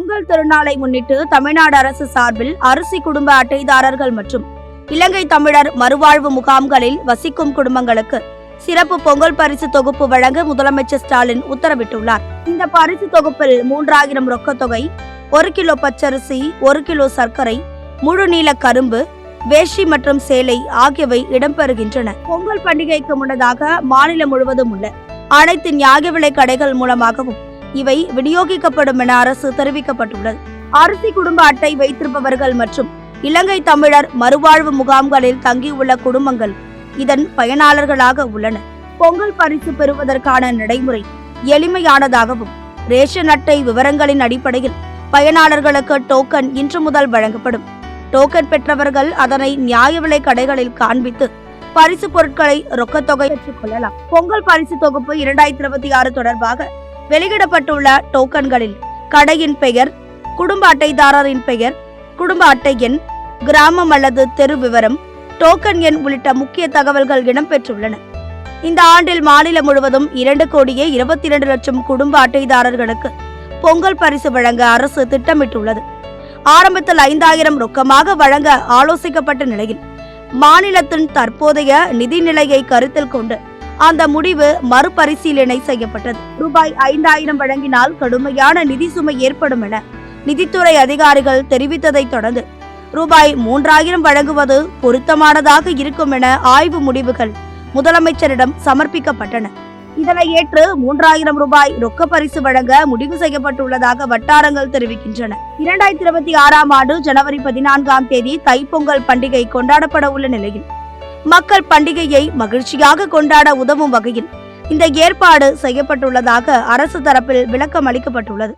பொங்கல் திருநாளை முன்னிட்டு தமிழ்நாடு அரசு சார்பில் அரிசி குடும்ப அட்டைதாரர்கள் மற்றும் இலங்கை தமிழர் மறுவாழ்வு முகாம்களில் வசிக்கும் குடும்பங்களுக்கு சிறப்பு பொங்கல் பரிசு தொகுப்பு வழங்க முதலமைச்சர் ஸ்டாலின் உத்தரவிட்டுள்ளார். இந்த பரிசு தொகுப்பில் மூன்றாயிரம் ரொக்கத் தொகை ஒரு கிலோ பச்சரிசி ஒரு கிலோ சர்க்கரை முழு நீள கரும்பு வேஷ்டி மற்றும் சேலை ஆகியவை இடம்பெறுகின்றன. பொங்கல் பண்டிகைக்கு முன்னதாக மாநிலம் முழுவதும் உள்ள அனைத்து நியாய விலை கடைகள் மூலமாகவும் இவை விநியோகிக்கப்படும் என அரசு தெரிவிக்கப்பட்டுள்ளது. அரிசி குடும்ப அட்டை வைத்திருப்பவர்கள் மற்றும் இலங்கை தமிழர் மறுவாழ்வு முகாம்களில் தங்கியுள்ள குடும்பங்கள் இதன் பயனாளர்களாக உள்ளனர் பொங்கல் பரிசு பெறுவதற்கான நடைமுறை எளிமையானதாகவும் ரேஷன் அட்டை விவரங்களின் அடிப்படையில் பயனாளர்களுக்கு டோக்கன் இன்று முதல் வழங்கப்படும். டோக்கன் பெற்றவர்கள் அதனை நியாய விலை கடைகளில் காண்பித்து பரிசு பொருட்களை ரொக்கத்தொகை பெற்றுக் கொள்ளலாம். பொங்கல் பரிசு தொகுப்பு இரண்டாயிரத்தி இருபத்தி ஆறு தொடர்பாக வெளியிடப்பட்டுள்ள டோக்கன்களில் கடையின் பெயர் குடும்ப அட்டைதாரரின் பெயர் குடும்ப அட்டை எண் கிராமம் அல்லது தெரு விவரம் டோக்கன் எண் உள்ளிட்ட முக்கிய தகவல்கள் இடம்பெற்றுள்ளன. இந்த ஆண்டில் மாநிலம் முழுவதும் இரண்டு கோடியே இருபத்தி இரண்டு லட்சம் குடும்ப அட்டைதாரர்களுக்கு பொங்கல் பரிசு வழங்க அரசு திட்டமிட்டுள்ளது. ஆரம்பத்தில் ஐந்தாயிரம் ரொக்கமாக வழங்க ஆலோசிக்கப்பட்ட நிலையில் மாநிலத்தின் தற்போதைய நிதி நிலையை கருத்தில் கொண்டு அந்த முடிவு மறுபரிசீலனை செய்யப்பட்டது. ரூபாய் ஐந்தாயிரம் வழங்கினால் கடுமையான நிதி சுமை ஏற்படும் என நிதித்துறை அதிகாரிகள் தெரிவித்ததை தொடர்ந்து ரூபாய் மூன்றாயிரம் வழங்குவது பொருத்தமானதாக இருக்கும் என ஆய்வு முடிவுகள் முதலமைச்சரிடம் சமர்ப்பிக்கப்பட்டன. இதனை ஏற்று மூன்றாயிரம் ரூபாய் ரொக்க பரிசு வழங்க முடிவு செய்யப்பட்டுள்ளதாக வட்டாரங்கள் தெரிவிக்கின்றன. இரண்டாயிரத்தி இருபத்தி ஆறாம் ஆண்டு ஜனவரி பதினான்காம் தேதி தைப்பொங்கல் பண்டிகை கொண்டாடப்பட உள்ள நிலையில் மக்கள் பண்டிகையை மகிழ்ச்சியாக கொண்டாட உதவும் வகையில் இந்த ஏற்பாடு செய்யப்பட்டுள்ளதாக அரசு தரப்பில் விளக்கம் அளிக்கப்பட்டுள்ளது